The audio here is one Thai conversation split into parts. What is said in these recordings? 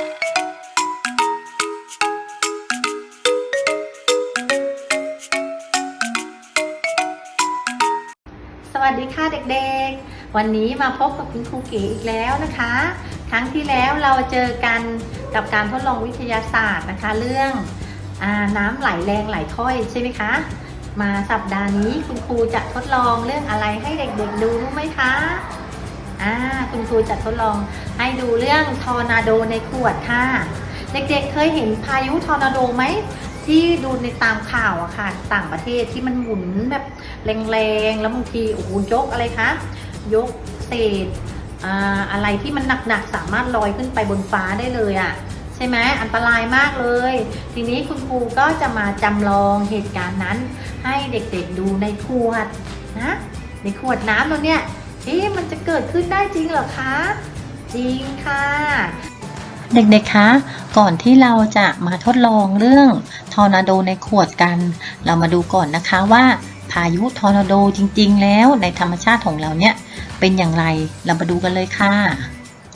สวัสดีค่ะเด็กๆ วันนี้มาพบกับคุณครูเก๋อีกแล้วนะคะ ครั้งที่แล้วเราเจอกันกับการทดลองวิทยาศาสตร์นะคะ เรื่องอน้ำไหลแรงไหลถ้อยใช่ไหมคะ มาสัปดาห์นี้คุณครูจะทดลองเรื่องอะไรให้เด็กๆดูรู้ไหมคะ อ่าคุณครูจะทดลองให้ดูเรื่องทอร์นาโดในขวดค่ะ เด็กๆเคยเห็นพายุทอร์นาโดไหมที่ดูในตามข่าวอะค่ะ ต่างประเทศที่มันหมุนแบบแรงๆ แล้วบางทีโอ้โหยกอะไรคะ ยกเศษอะไรที่มันหนักๆ สามารถลอยขึ้นไปบนฟ้าได้เลยอะใช่ไหมอันตรายมากเลย ทีนี้คุณครูก็จะมาจำลองเหตุการณ์นั้น ให้เด็กๆดูในขวดนะในขวดน้ำตัวเนี้ย เอ๊ะมันจะเกิดขึ้นได้จริงเหรอคะ จริงค่ะ เด็กๆ คะ ก่อนที่เราจะมาทดลองเรื่องทอร์นาโดในขวดกัน เรามาดูก่อนนะคะว่า พายุทอร์นาโดจริง ๆ แล้วในธรรมชาติของเราเนี่ย เป็นอย่างไร เรามาดูกันเลยค่ะ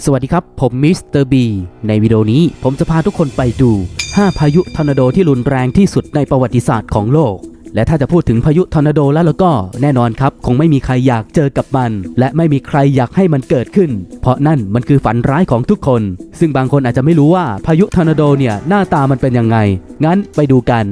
สวัสดีครับ ผมมิสเตอร์บีในวิดีโอนี้ผมจะพาทุกคนไปดู 5 พายุทอร์นาโดที่รุนแรงที่สุดในประวัติศาสตร์ของโลก และถ้าจะพูดถึงพายุทอร์นาโดแล้วแล้วก็แน่นอนครับคงไม่มีใครอยากเจอกับมัน และไม่มีใครอยากให้มันเกิดขึ้น เพราะนั่นมันคือฝันร้ายของทุกคน ซึ่งบางคนอาจจะไม่รู้ว่าพายุทอร์นาโดเนี่ยหน้าตามันเป็นยังไง งั้นไปดูกัน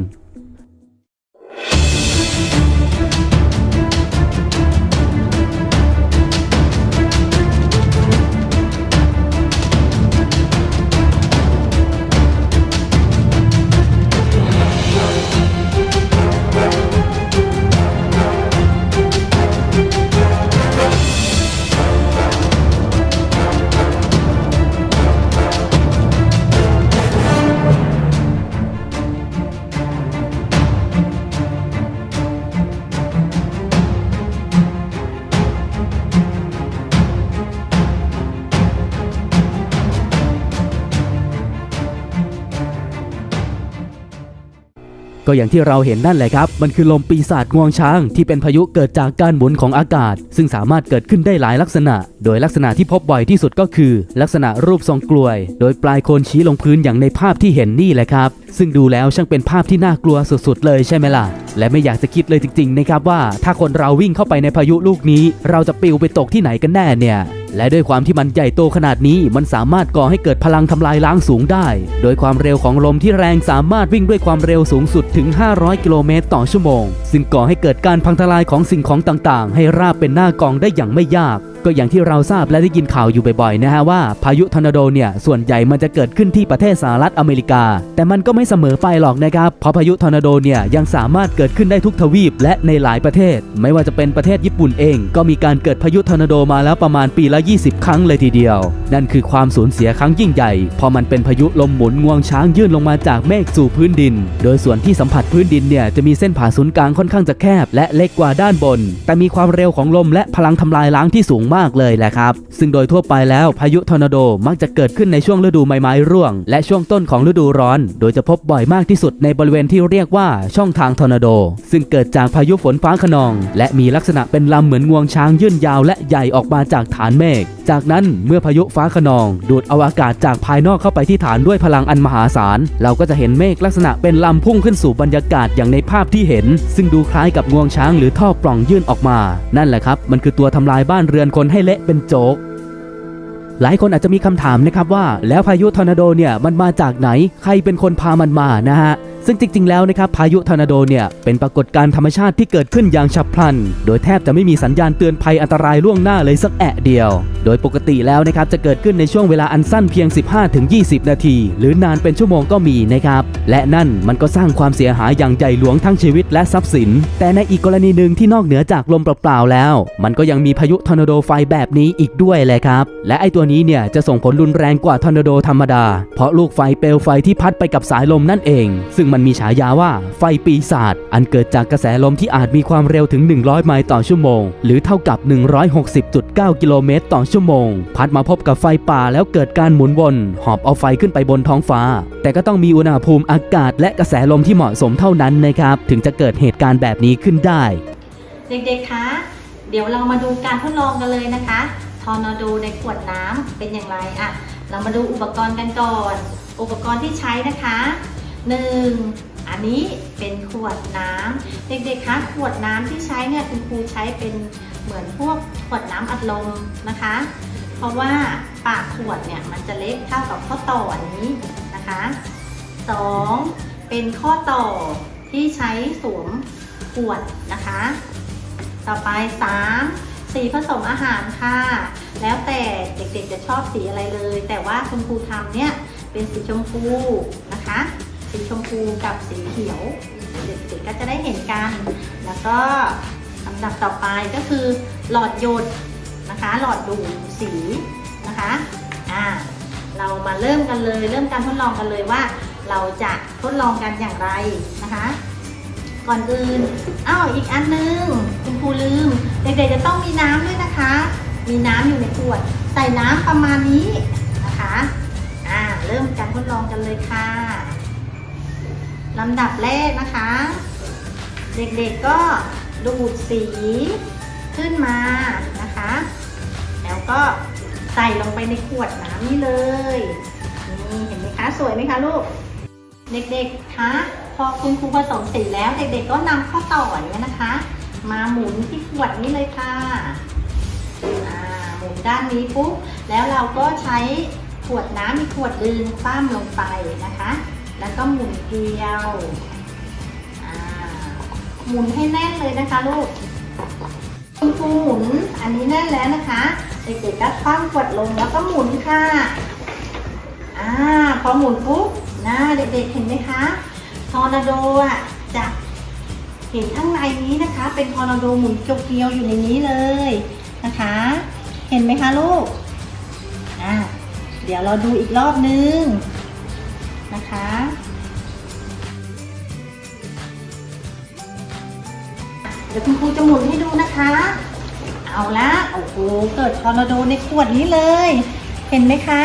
ก็อย่างที่เราเห็นนั่นแหละครับ มันคือลมปีศาจงวงช้าง ที่เป็นพายุเกิดจากการหมุนของอากาศ ซึ่งสามารถเกิดขึ้นได้หลายลักษณะ โดยลักษณะที่พบบ่อยที่สุดก็คือ ลักษณะรูปทรงกลวย โดยปลายโคนชี้ลงพื้นอย่างในภาพที่เห็นนี่แหละครับ ซึ่งดูแล้วช่างเป็นภาพที่น่ากลัวสุดๆ เลยใช่ไหมล่ะ และไม่อยากจะคิดเลยจริงๆนะครับว่า ถ้าคนเราวิ่งเข้าไปในพายุลูกนี้ เราจะปลิวไปตกที่ไหนกันแน่เนี่ย และด้วยความที่มันใหญ่โตขนาดนี้มันสามารถก่อให้เกิดพลังทำลายล้างสูงได้ โดยความเร็วของลมที่แรงสามารถวิ่งด้วยความเร็วสูงสุดถึง 500 กิโลเมตรต่อชั่วโมง ซึ่งก่อให้เกิดการพังทลายของสิ่งของต่างๆ ให้ราบเป็นหน้ากองได้อย่างไม่ยากก็อย่างที่เราทราบและได้ยินข่าวอยู่บ่อยๆนะฮะว่าพายุทอร์นาโดเนี่ยส่วนใหญ่มันจะเกิดขึ้นที่ประเทศสหรัฐอเมริกา แต่มันก็ไม่เสมอไปหรอกนะครับเพราะพายุทอร์นาโดเนี่ยยังสามารถเกิดขึ้นได้ทุกทวีปและในหลายประเทศ ไม่ว่าจะเป็นประเทศญี่ปุ่นเอง ก็มีการเกิดพายุทอร์นาโดมาแล้วประมาณปีละ 20 ครั้งเลยทีเดียว นั่นคือความสูญเสียครั้งยิ่งใหญ่พราะมันเป็นพายุลมหมุนงวงช้างยื่นลงมาจากเมฆสู่พื้นดิน โดยส่วนที่สัมผัสพื้นดินเนี่ยจะมีเส้นผ่าศูนย์กลางค่อนข้างจะแคบ และเล็กกว่าด้านบน แต่มีความเร็วของลมและพลังทำลายล้างที่สูงมากเลยแหละครับ ซึ่งโดยทั่วไปแล้วพายุทอร์นาโดมักจะเกิดขึ้นในช่วงฤดูใบไม้ร่วง และช่วงต้นของฤดูร้อน โดยจะพบบ่อยมากที่สุดในบริเวณที่เรียกว่าช่องทางทอร์นาโด ซึ่งเกิดจากพายุฝนฟ้าขนอง และมีลักษณะเป็นลำเหมือนงวงช้างยื่นยาวและใหญ่ออกมาจากฐานเมฆจากนั้นเมื่อพายุฟ้าขนอง ดูดเอาอากาศจากภายนอกเข้าไปที่ฐานด้วยพลังอันมหาศาล เราก็จะเห็นเมฆลักษณะเป็นลำพุ่งขึ้นสู่บรรยากาศอย่างในภาพที่เห็น ซึ่งดูคล้ายกับงวงช้างหรือท่อปล่องยื่นออกมา นั่นแหละครับ มันคือตัวทำลายบ้านเรือนคนให้เละเป็นโจ๊กหลายคนอาจจะมีคำถามนะครับว่า แล้วพายุทอร์นาโดเนี่ยมันมาจากไหนใครเป็นคนพามันมานะฮะซึ่งจริง ๆ แล้วนะครับพายุทอร์นาโดเนี่ยเป็นปรากฏการณ์ธรรมชาติที่เกิดขึ้นอย่างฉับพลัน โดยแทบจะไม่มีสัญญาณเตือนภัยอันตรายล่วงหน้าเลยสักแอะเดียวโดยปกติแล้วนะครับจะเกิดขึ้นในช่วงเวลาอันสั้นเพียง 15-20 นาที หรือนานเป็นชั่วโมงก็มีนะครับและนั่นมันก็สร้างความเสียหายอย่างใหญ่หลวงทั้งชีวิตและทรัพย์สิน แต่ในอีกกรณีหนึ่งที่นอกเหนือจากลมเปล่าๆแล้ว มันก็ยังมีพายุทอร์นาโดไฟแบบนี้อีกด้วยแหละครับและไอตัวนี้เนี่ยจะส่งผลรุนแรงกว่าทอร์นาโดธรรมดา เพราะลูกไฟเปลวไฟที่พัดไปกับสายลมนั่นเอง ซึ่งมันมีฉายาว่าไฟปีศาจอันเกิดจากกระแสลมที่อาจมีความเร็วถึง 100 ไมล์ต่อชั่วโมง หรือเท่ากับ 160.9 กิโลเมตรต่อชั่วโมง พัดมาพบกับไฟป่าแล้วเกิดการหมุนวน หอบเอาไฟขึ้นไปบนท้องฟ้า แต่ก็ต้องมีอุณหภูมิอากาศและกระแสลมที่เหมาะสมเท่านั้นนะครับ ถึงจะเกิดเหตุการณ์แบบนี้ขึ้นได้ เด็กๆ คะ เดี๋ยวเรามาดูการทดลองกันเลยนะคะ ทอร์นาโดในขวดน้ำเป็นอย่างไรอะ เรามาดูอุปกรณ์กันก่อน อุปกรณ์ที่ใช้นะคะ 1. อันนี้เป็นขวดน้ำเด็กๆ คะ ขวดน้ำที่ใช้เนี่ยคุณครูใช้เป็น เหมือนพวกขวดน้ำอัดลมนะคะ เพราะว่าปากขวดเนี่ยมันจะเล็กเท่ากับข้อต่ออันนี้นะคะ 2. เป็นข้อต่อที่ใช้สวมขวดนะคะ ต่อไป 3. สีผสมอาหารค่ะ แล้วแต่เด็กๆจะชอบสีอะไรเลย แต่ว่าคุณครูทำเนี่ยเป็นสีชมพูนะคะ สีชมพูกับสีเขียว เด็กๆก็จะได้เห็นกัน แล้วก็ ลำดับต่อไปก็คือหลอดหยดนะคะ หลอดดูดสีนะคะอ่าเรามาเริ่มกันเลย เริ่มการทดลองกันเลยว่า เราจะทดลองกันอย่างไรนะคะ ก่อนอื่นอ้าวอีกอันนึงคุณครูลืม เด็กๆจะต้องมีน้ำด้วยนะคะ มีน้ำอยู่ในขวด ใส่น้ำประมาณนี้นะคะอ่าเริ่มการทดลองกันเลยค่ะลำดับแรกนะคะ เด็กๆก็ ดูดสีขึ้นมานะคะ แล้วก็ใส่ลงไปในขวดน้ำนี่เลยนี่เห็นไหมคะสวยไหมคะลูก เด็กๆคะพอคุณครูผสมสีแล้วเด็กๆก็นำข้อต่ออย่างนี้ยนะคะ มาหมุนที่ขวดนี้เลยค่ะหมุนด้านนี้ปุ๊บแล้วเราก็ใช้ขวดน้ำมีขวดดึงคว่ำลงไปนะคะ แล้วก็หมุนเกลียว หมุนให้แน่นเลยนะคะลูกคุณครูหมุนอันนี้แน่นแล้วนะคะเด็กๆก็คว่ำขวดลงแล้วก็หมุนค่ะอ่าพอหมุนปุ๊บนะเด็กๆเห็นไหมคะทอร์นาโดอะจะเห็นข้างในนี้นะคะ เป็นทอร์นาโดหมุนเกลียวๆอยู่ในนี้เลยนะคะ เห็นไหมคะลูกอ่าเดี๋ยวเราดูอีกรอบนึงนะคะ เดี๋ยวคุณครูจะหมุนให้ดูนะคะ เอาละโอ้โหเกิดทอร์นาโดในขวดนี้เลย เห็นไหมคะ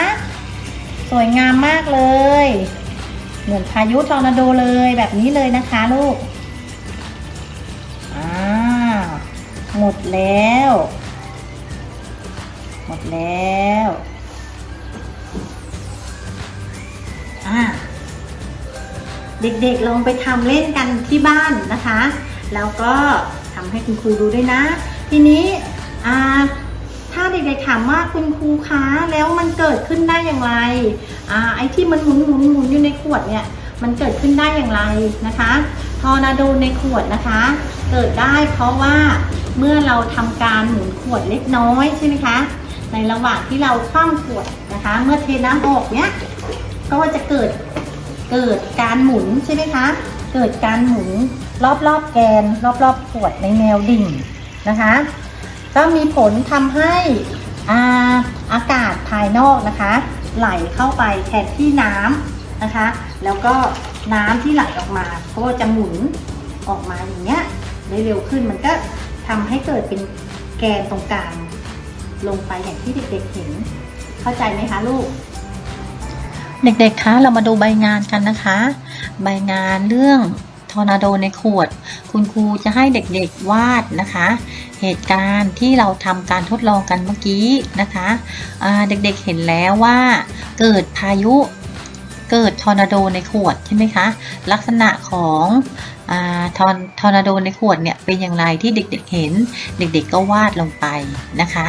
สวยงามมากเลย เหมือนพายุทอร์นาโดเลยแบบนี้เลยนะคะลูกอ่าหมดแล้ว หมดแล้วอ่าเด็กๆลองไปทำเล่นกันที่บ้านนะคะ แล้วก็ทำให้คุณครูดูด้วยนะ ทีนี้ถ้าเด็กๆถามว่าคุณครูคะแล้วมันเกิดขึ้นได้อย่างไรอไอ้ที่มันหมุนหมุนหมุนอยู่ในขวดเนี่ยมันเกิดขึ้นได้อย่างไรนะคะทอร์นาโดในขวดนะคะ เกิดได้เพราะว่าเมื่อเราทำการหมุนขวดเล็กน้อยใช่ไหมคะในระหว่างที่เราคว่ำขวดนะคะ เมื่อเทน้ำออกเนี้ยก็จะเกิดเกิดการหมุนใช่ไหมคะ เกิดการหมุนรอบๆแกน รอบๆขวดในแนวดิ่งนะคะ ก็มีผลทำให้อาอากาศภายนอกนะคะ ไหลเข้าไปแทนที่น้ำนะคะ แล้วก็น้ำที่ไหลออกมาก็จะหมุนออกมาอย่างเงี้ยได้เร็วขึ้นมันก็ทำให้เกิดเป็นแกนตรงกลางลงไปอย่างที่เด็กๆเห็น เข้าใจไหมคะลูก เด็กๆ คะ เรามาดูใบงานกันนะคะ ใบงานเรื่องทอร์นาโดในขวด คุณครูจะให้เด็กๆวาดนะคะ เหตุการณ์ที่เราทำการทดลองกันเมื่อกี้นะคะเด็กๆเห็นแล้วว่าเกิดพายุเกิดทอร์นาโดในขวดใช่ไหมคะ ลักษณะของอทอร์ทอร์นาโดในขวดเนี่ยเป็นอย่างไรที่เด็กๆเห็น เด็กๆก็วาดลงไปนะคะ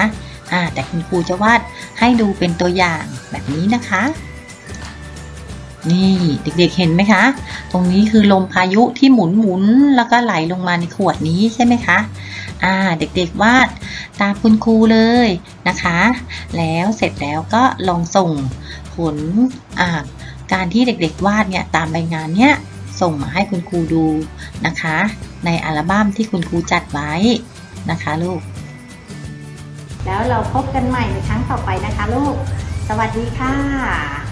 แต่คุณครูจะวาดให้ดูเป็นตัวอย่างแบบนี้นะคะ นี่เด็กๆเห็นไหมคะ ตรงนี้คือลมพายุที่หมุนหมุนแล้วก็ไหลลงมาในขวดนี้ใช่ไหมคะ อ่าเด็กๆวาดตามคุณครูเลยนะคะ แล้วเสร็จแล้วก็ลองส่งผลอ่าการที่เด็กๆวาดเนี่ยตามใบงานเนี้ยส่งมาให้คุณครูดูนะคะ ในอัลบั้มที่คุณครูจัดไว้นะคะลูก แล้วเราพบกันใหม่ในครั้งต่อไปนะคะลูก สวัสดีค่ะ